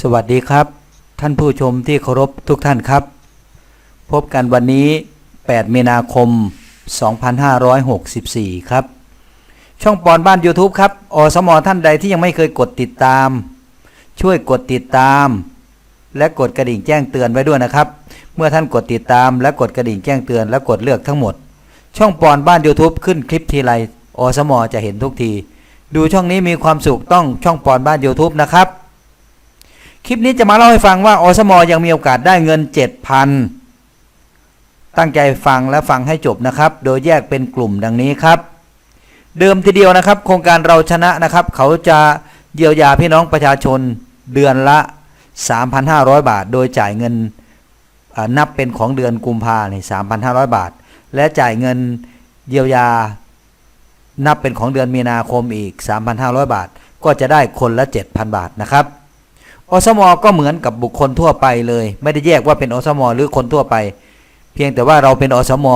สวัสดีครับ ท่านผู้ชมที่เคารพทุกท่านครับ พบกันวันนี้ 8 มีนาคม 2564 ครับ ช่องปอนบ้าน YouTube ครับอสมท่านใดที่ยังไม่เคยกดติดตาม ช่วยกดติดตาม และกดกระดิ่งแจ้งเตือนไว้ด้วยนะครับ เมื่อท่านกดติดตามและกดกระดิ่งแจ้งเตือนและกดเลือกทั้งหมด ช่องปอนบ้าน YouTube ขึ้นคลิปทีไรอสมจะเห็นทุกที ดูช่องนี้มีความสุขต้องช่องปอนบ้าน YouTube นะครับ คลิปนี้จะมาเล่าให้ฟังว่าอสมยังมีโอกาสได้เงิน 7,000 ตั้งใจฟังและฟังให้จบนะครับ โดยแยกเป็นกลุ่มดังนี้ครับ เดิมทีเดียวนะครับ โครงการเราชนะนะครับ เขาจะเยียวยาพี่น้องประชาชนเดือนละ 3,500 บาท โดยจ่ายเงินนับเป็นของเดือนกุมภาเนี่ย3,500บาท และจ่ายเงินเยียวยา นับเป็นของเดือนมีนาคมอีก 3,500 บาท ก็จะได้คนละ 7,000 บาทนะครับ อสมก็เหมือนกับบุคคลทั่วไปเลย ไม่ได้แยกว่าเป็นอสมหรือคนทั่วไป เพียงแต่ว่าเราเป็นอสม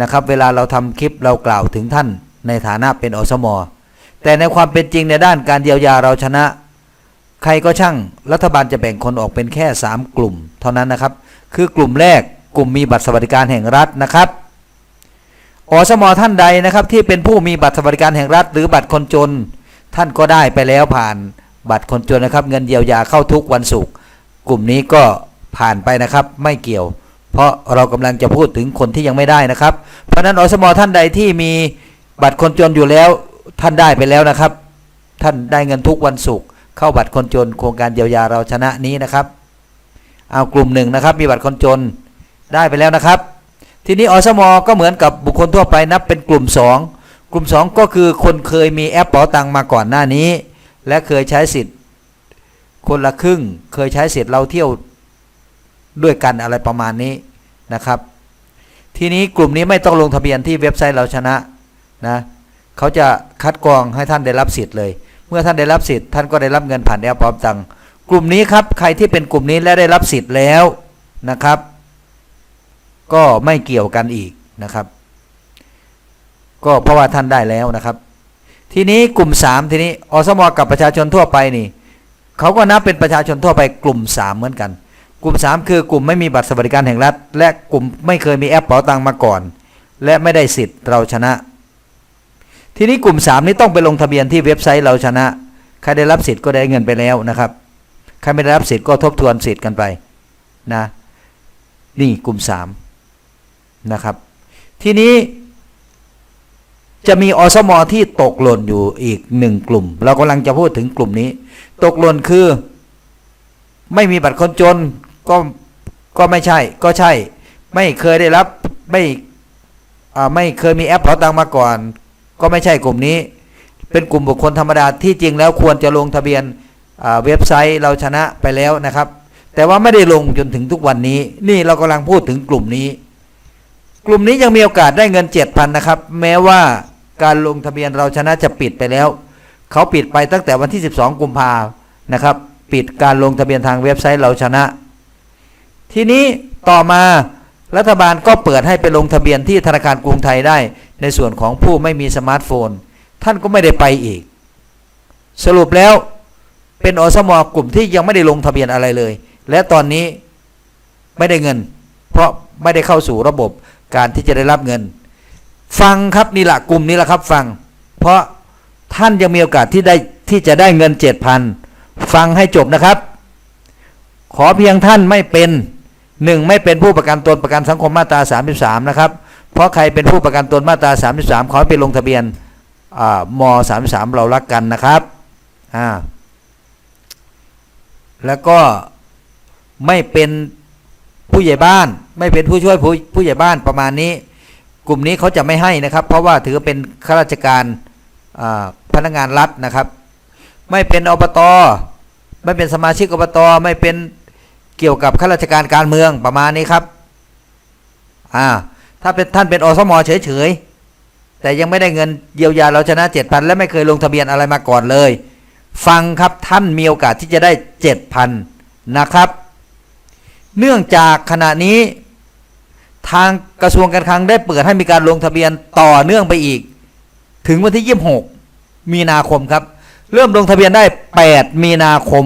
นะครับ เวลาเราทำคลิปเรากล่าวถึงท่านในฐานะเป็นอสมแต่ในความเป็นจริงในด้านการเยียวยาเราชนะ ใครก็ช่างรัฐบาลจะแบ่งคนออกเป็นแค่ 3 กลุ่ม เท่านั้นนะครับ คือกลุ่มแรกกลุ่มมีบัตรสวัสดิการแห่งรัฐนะครับอสมท่านใดนะครับที่เป็นผู้มีบัตรสวัสดิการแห่งรัฐ หรือบัตรคนจน ท่านก็ได้ไปแล้วผ่าน บัตรคนจนนะครับ เงินเยียวยาเข้าทุกวันศุกร์กลุ่มนี้ก็ผ่านไปนะครับไม่เกี่ยว เพราะเรากำลังจะพูดถึงคนที่ยังไม่ได้นะครับ เพราะฉะนั้นอสมท่านใดที่มีบัตรคนจนอยู่แล้วท่านได้ไปแล้วนะครับ ท่านได้เงินทุกวันศุกร์เข้าบัตรคนจน โครงการเยียวยาเราชนะนี้นะครับ เอากลุ่มหนึ่งนะครับ มีบัตรคนจนได้ไปแล้วนะครับ ทีนี้อสมก็เหมือนกับบุคคลทั่วไปนับเป็นกลุ่ม 2 กลุ่ม 2 ก็คือคนเคยมีแอปเป๋าตังมาก่อนหน้านี้ และเคยใช้สิทธิ์ คนละครึ่ง เคยใช้สิทธิ์เราเที่ยวด้วยกันอะไรประมาณนี้นะครับ ทีนี้กลุ่มนี้ไม่ต้องลงทะเบียนที่เว็บไซต์เราชนะนะเขาจะคัดกรองให้ท่านได้รับสิทธิ์เลย เมื่อท่านได้รับสิทธิ์ท่านก็ได้รับเงินผ่านแอปเป๋าตังกลุ่มนี้ครับใครที่เป็นกลุ่มนี้และได้รับสิทธิ์แล้วนะครับ ก็ไม่เกี่ยวกันอีกนะครับ ก็เพราะว่าท่านได้แล้วนะครับ ทีนี้กลุ่ม 3 ทีนี้อสมกับประชาชนทั่วไปนี่เขาก็นับเป็นประชาชนทั่วไปกลุ่ม 3 เหมือนกัน กลุ่ม 3 คือกลุ่มไม่มีบัตรสวัสดิการแห่งรัฐ และกลุ่มไม่เคยมีแอปเป๋าตังมาก่อน และไม่ได้สิทธิ์เราชนะ ทีนี้กลุ่ม 3 นี้ต้องไปลงทะเบียนที่เว็บไซต์เราชนะ ใครได้รับสิทธิ์ก็ได้เงินไปแล้วนะครับใครไม่ได้รับสิทธิ์ก็ทบทวนสิทธิ์กันไปนะนี่กลุ่ม 3 นะครับ ทีนี้ จะมีอสมที่ตกหล่นอยู่อีกหนึ่งกลุ่ม เรากำลังจะพูดถึงกลุ่มนี้ ตกหล่นคือ ไม่มีบัตรคนจนก็ก็ไม่ใช่ ก็ใช่ ไม่เคยได้รับไม่ไม่เคยมีแอปเป๋าตังมาก่อน ก็ไม่ใช่กลุ่มนี้ เป็นกลุ่มบุคคลธรรมดาที่จริงแล้วควรจะลงทะเบียนเว็บไซต์เราชนะไปแล้วนะครับ แต่ว่าไม่ได้ลงจนถึงทุกวันนี้ นี่เรากำลังพูดถึงกลุ่มนี้ กลุ่มนี้ยังมีโอกาสได้เงิน 7,000 นะครับ แม้ว่าการลงทะเบียนเราชนะจะปิดไปแล้ว เขาปิดไปตั้งแต่วันที่ 12 กุมภานะครับ ปิดการลงทะเบียนทางเว็บไซต์เราชนะ ทีนี้ต่อมารัฐบาลก็เปิดให้ไปลงทะเบียนที่ธนาคารกรุงไทยได้ ในส่วนของผู้ไม่มีสมาร์ทโฟน ท่านก็ไม่ได้ไปอีก สรุปแล้วเป็นอสมกลุ่มที่ยังไม่ได้ลงทะเบียนอะไรเลย และตอนนี้ไม่ได้เงิน เพราะไม่ได้เข้าสู่ระบบ การที่จะได้รับเงิน ฟังครับนี่แหละกลุ่มนี้แหละครับฟัง เพราะท่านยังมีโอกาสที่ได้ที่จะได้เงินเจ็ดพันฟังให้จบนะครับ ขอเพียงท่านไม่เป็นหนึ่งไม่เป็นผู้ประกันตนประกันสังคมมาตรา33นะครับเพราะใครเป็นผู้ประกันตนมาตรา33 ขอไปลงทะเบียนอ่าม33เรารักกันนะครับอ่าแล้วก็ไม่เป็น ผู้ใหญ่บ้าน ไม่เป็นผู้ช่วยผู้ผู้ใหญ่บ้านประมาณนี้ กลุ่มนี้เขาจะไม่ให้นะครับ เพราะว่าถือเป็นข้าราชการพนักงานรัฐนะครับ ไม่เป็นอบตไม่เป็นสมาชิกอบตไม่เป็นเกี่ยวกับข้าราชการการเมืองประมาณนี้ครับอ่าถ้าเป็นท่านเป็นอสมเฉยๆแต่ยังไม่ได้เงินเยียวยาเราชนะเจ็ดพันและไม่เคยลงทะเบียนอะไรมาก่อนเลย ฟังครับท่านมีโอกาสที่จะได้เจ็ดพันนะครับ เนื่องจากขณะนี้ทางกระทรวงการคลังได้เปิดให้มีการลงทะเบียนต่อเนื่องไปอีก ถึงวันที่ 26 มีนาคมครับ เริ่มลงทะเบียนได้ 8 มีนาคม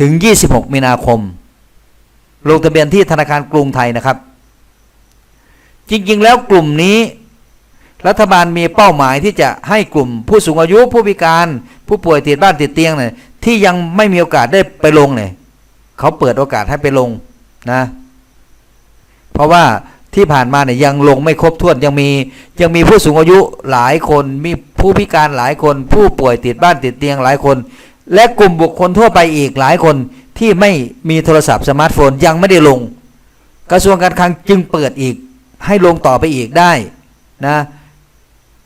ถึง 26 มีนาคม ลงทะเบียนที่ธนาคารกรุงไทยนะครับ จริงๆ แล้วกลุ่มนี้ รัฐบาลมีเป้าหมายที่จะให้กลุ่มผู้สูงอายุผู้พิการ ผู้ป่วยติดบ้านติดเตียงเนี่ยที่ยังไม่มีโอกาสได้ไปลงเนี่ยเขาเปิดโอกาสให้ไปลง นะ เพราะว่าที่ผ่านมาเนี่ยยังลงไม่ครบถ้วนยังมียังมีผู้สูงอายุหลายคนมีผู้พิการหลายคน ผู้ป่วยติดบ้านติดเตียงหลายคน และกลุ่มบุคคลทั่วไปอีกหลายคนที่ไม่มีโทรศัพท์สมาร์ทโฟนยังไม่ได้ลง กระทรวงการคลังจึงเปิดอีกให้ลงต่อไปอีกได้นะ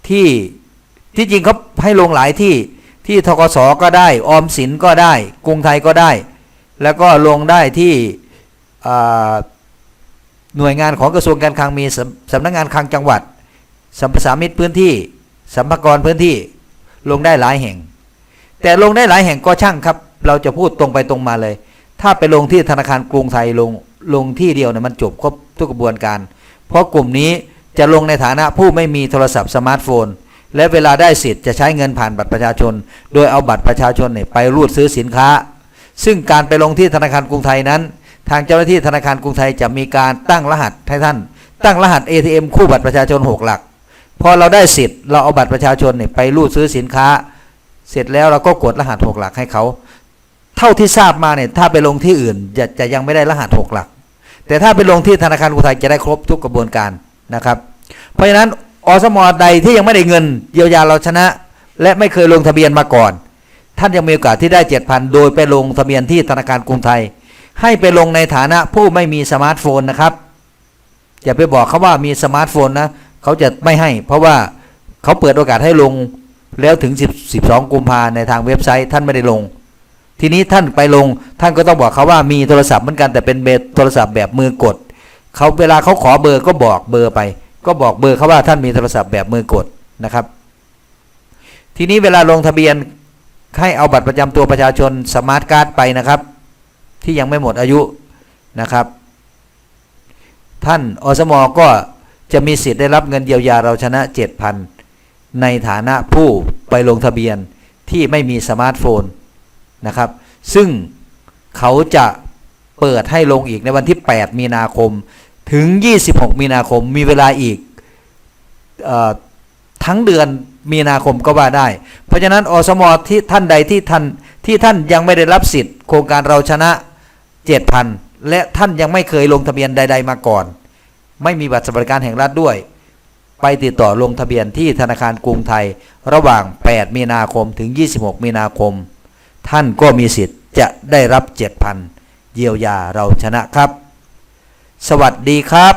ที่ที่จริงเขาให้ลงหลายที่ที่ทกสก็ได้ออมสินก็ได้กรุงไทยก็ได้ แล้วก็ลงได้ที่ หน่วยงานของกระทรวงการคลังมีสำนักงานคลังจังหวัดสัมปสามิตรพื้นที่สัมภากรพื้นที่ลงได้หลายแห่ง แต่ลงได้หลายแห่งก็ช่างครับ เราจะพูดตรงไปตรงมาเลย ถ้าไปลงที่ธนาคารกรุงไทยลงลงที่เดียวเนี่ยมันจบครบทุกกระบวนการ เพราะกลุ่มนี้จะลงในฐานะผู้ไม่มีโทรศัพท์สมาร์ทโฟน และเวลาได้สิทธิ์จะใช้เงินผ่านบัตรประชาชน โดยเอาบัตรประชาชนเนี่ยไปรูดซื้อสินค้า ซึ่งการไปลงที่ธนาคารกรุงไทยนั้น ทางเจ้าหน้าที่ธนาคารกรุงไทยจะมีการตั้งรหัสให้ท่าน ตั้งรหัส ATM คู่บัตรประชาชน 6 หลัก พอเราได้สิทธิ์เราเอาบัตรประชาชนเนี่ยไปรูดซื้อสินค้า เสร็จแล้วเราก็กดรหัส 6 หลักให้เขา เท่าที่ทราบมาเนี่ยถ้าไปลงที่อื่นจะจะยังไม่ได้รหัส 6 หลัก แต่ถ้าไปลงที่ธนาคารกรุงไทยจะได้ครบทุกกระบวนการนะครับ เพราะฉะนั้นอสมอใดที่ยังไม่ได้เงินเยียวยาเราชนะ และไม่เคยลงทะเบียนมาก่อน ท่านยังมีโอกาสที่ได้ 7,000 โดยไปลงทะเบียนที่ธนาคารกรุงไทย ให้ไปลงในฐานะผู้ไม่มีสมาร์ทโฟนนะครับ อย่าไปบอกเขาว่ามีสมาร์ทโฟนนะเขาจะไม่ให้ เพราะว่าเขาเปิดโอกาสให้ลงแล้วถึง 10 12 กุมภาในทางเว็บไซต์ท่านไม่ได้ลง ทีนี้ท่านไปลงท่านก็ต้องบอกเขาว่ามีโทรศัพท์เหมือนกันแต่เป็นเบอร์โทรศัพท์แบบมือกดเขาเวลาเขาขอเบอร์ก็บอกเบอร์ไป ก็บอกเบอร์เขาว่าท่านมีโทรศัพท์แบบมือกดนะครับ ทีนี้เวลาลงทะเบียนให้เอาบัตรประจำตัวประชาชนสมาร์ทการ์ดไปนะครับ ที่ยังไม่หมดอายุนะครับ ท่านอสมก็จะมีสิทธิ์ได้รับเงินเยียวยาเราชนะ 7,000 ในฐานะผู้ไปลงทะเบียนที่ไม่มีสมาร์ทโฟนนะครับ ซึ่งเขาจะเปิดให้ลงอีกในวันที่ 8 มีนาคม ถึง 26 มีนาคมมีเวลาอีกออทั้งเดือนมีนาคมก็ว่าได้ เพราะฉะนั้นอสมที่ท่านใดที่ท่านที่ท่านยังไม่ได้รับสิทธิ์ โครงการเราชนะ 7,000และท่านยังไม่เคยลงทะเบียนใด ๆ มาก่อน ไม่มีบัตรสวัสดิการแห่งรัฐด้วย ไปติดต่อลงทะเบียนที่ธนาคารกรุงไทย ระหว่าง 8 มีนาคมถึง 26 มีนาคม ท่านก็มีสิทธิ์จะได้รับ 7,000 เยียวยาเราชนะครับ สวัสดีครับ